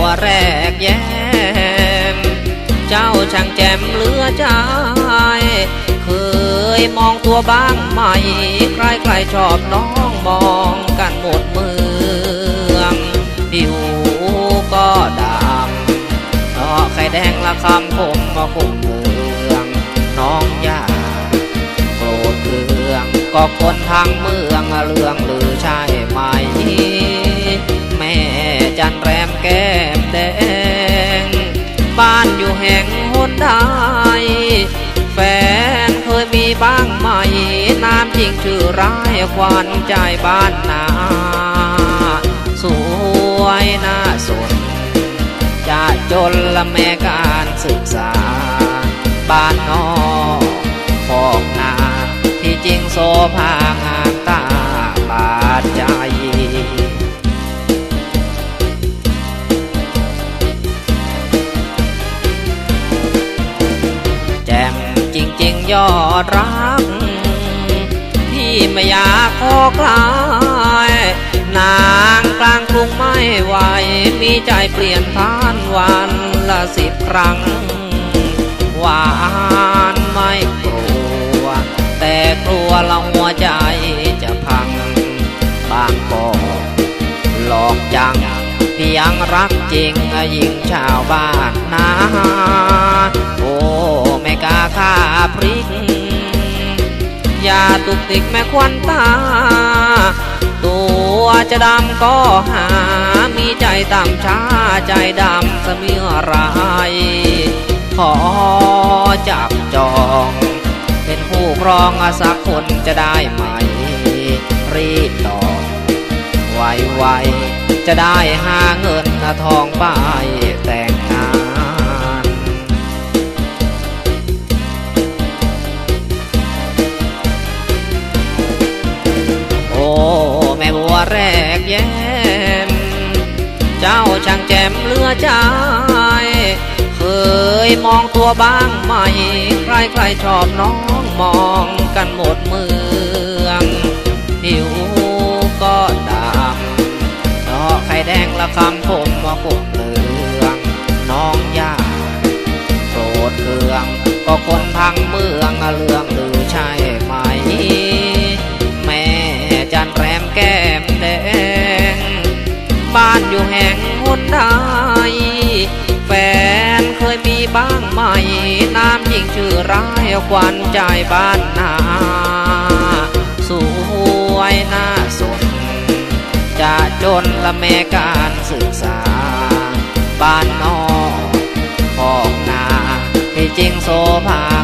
วแรกแย้ม เจ้าช่างแจ่มเหลือใจ เคยมองตัวบ้างไหม ใครใครชอบน้องมองกันหมดเมืองผิวก็ดำเพราะไข่แดงละคำผมมาคงเมืองน้องอยาโกรธเคืองก็คนทางเมืองเรื่องลือใช่ไหมแม่จันแรมแก้ม หนใดแฟนเคยมีบ้างไหม น้ำจริงชื่อร้ายควันใจบ้านนา สวยน่าสน จะจนละแม่การศึกษา บ้านนอกฟอกนาที่จริงโซภา ยอดรัก ที่ไม่อยากขอคลาย นางกลางกรุงไม่ไหว มีใจเปลี่ยนผ่านวันละสิบครั้ง หวานไม่กลัว แต่กลัวละหัวใจจะพัง บางก็หลอกจังที่ยังรักจริงหญิงชาวบ้านนา ตุกติกแม่ควันตา ตัวจะดำก็หา มีใจต่ำช้าใจดำเสมีอะไรขอจับจอง เป็นคู่ครองสักคนจะได้ไหม รีบตอบไวๆจะได้หาเงินทองไป อใจ เคยมองตัวบ้างไหม ใครใครชอบน้องมองกันหมดเมืองผิวก็ดำเพราะไข่แดงละคำผมมาคงเหลือง น้องยาโกรธเคือง ก็คนพังเมืองเรื่องลือใช่ไหม แม่จันแรมแก้มแดง บ้านอยู่แห่งหนใดแฟนเคยมี บ้างไหม น้ำยิ่งชื่อร้ายกวนใจบ้านนาสวยน่าสน จะจนละแม่การศึกษา บ้านนอกพอกนาที่จริงโสภา